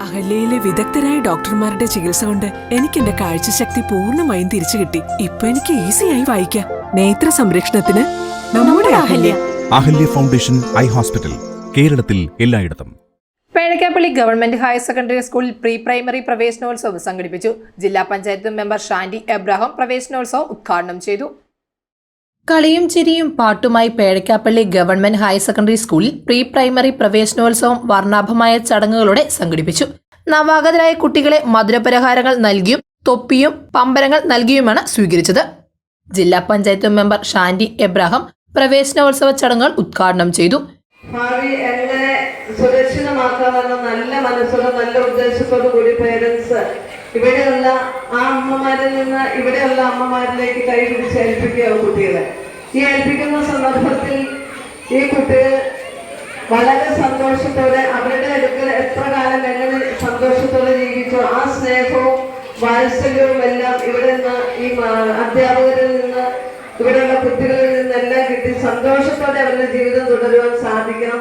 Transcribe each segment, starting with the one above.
അഹല്യയിലെ വിദഗ്ധരായ ഡോക്ടർമാരുടെ ചികിത്സ കൊണ്ട് എനിക്ക് എന്റെ കാഴ്ചശക്തി പൂർണമായും തിരിച്ചു കിട്ടി. ഇപ്പൊ എനിക്ക് ഈസിയായി വായിക്കാം. നേത്ര സംരക്ഷണത്തിന് നമ്മുടെ Ahalya. Ahalya. Foundation eye hospital കേരളത്തിൽ എല്ലായിടത്തും. പേഴക്കാപ്പള്ളി ഗവൺമെന്റ് ഹയർ സെക്കൻഡറി സ്കൂളിൽ പ്രീ പ്രൈമറി പ്രവേശനോത്സവം സംഘടിപ്പിച്ചു. ജില്ലാ പഞ്ചായത്ത് മെമ്പർ ഷാൻഡി എബ്രഹാം പ്രവേശനോത്സവം ഉദ്ഘാടനം ചെയ്തു. കളിയും ചിരിയും പാട്ടുമായി പേഴക്കാപ്പള്ളി ഗവൺമെന്റ് ഹയർ സെക്കൻഡറി സ്കൂളിൽ പ്രീ പ്രൈമറി പ്രവേശനോത്സവം വർണാഭമായ ചടങ്ങുകളോടെ സംഘടിപ്പിച്ചു. നവാഗതരായ കുട്ടികളെ മധുരപലഹാരങ്ങൾ നൽകിയും തൊപ്പിയും പമ്പരങ്ങൾ നൽകിയുമാണ് സ്വീകരിച്ചത്. ജില്ലാ പഞ്ചായത്ത് മെമ്പർ ഷാൻഡി എബ്രാഹിം പ്രവേശനോത്സവ ചടങ്ങുകൾ ഉദ്ഘാടനം ചെയ്തു. ഭാവി എങ്ങനെ സുരക്ഷിതമാക്കാമെന്ന നല്ല മനസ്സോടെ നല്ല ഉദ്ദേശത്തോടു കൂടി പേരൻസ് ഇവിടെയുള്ള അമ്മമാരിൽ നിന്ന് ഇവിടെയുള്ള അമ്മമാരിലേക്ക് കൈ പിടിച്ച് ഏൽപ്പിക്കുക കുട്ടികളെ. ഈ ഏൽപ്പിക്കുന്ന സന്ദർഭത്തിൽ ഈ കുട്ടികൾ വളരെ സന്തോഷത്തോടെ അവരുടെ അടുക്കൽ എത്ര കാലം എങ്ങനെ സന്തോഷത്തോടെ ജീവിച്ചോ ആ സ്നേഹവും വാത്സല്യവും എല്ലാം ഇവിടെ നിന്ന് ഈ അധ്യാപകരിൽ നിന്ന് ഇവിടെയുള്ള കുട്ടികളിൽ നിന്നെല്ലാം കിട്ടി. സന്തോഷത്തോടെ അവരുടെ ജീവിതം തുടരുവാൻ സാധിക്കണം.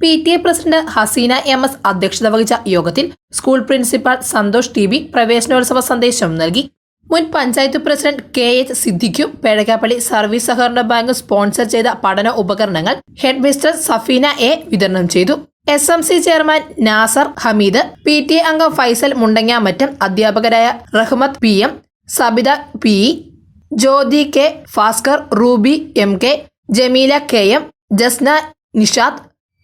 P T A president Haseena M S അധ്യക്ഷത വഹിച്ച യോഗത്തിൽ school principal Santhosh T B പ്രവേശനോത്സവ സന്ദേശം നൽകി. മുൻ പഞ്ചായത്ത് പ്രസിഡന്റ് കെ എച്ച് സിദ്ദിഖും പേഴക്കാപ്പള്ളി സർവീസ് സഹകരണ ബാങ്ക് സ്പോൺസർ ചെയ്ത പഠന ഉപകരണങ്ങൾ ഹെഡ് സഫീന എ വിതരണം ചെയ്തു. S M C chairman Nasar Hameed P T A അംഗം ഫൈസൽ മുണ്ടങ്ങാമറ്റം അധ്യാപകരായ Rahmath P M Sabitha P Jyothi K Bhaskar Ruby M K Jameela K M Jasna Nishad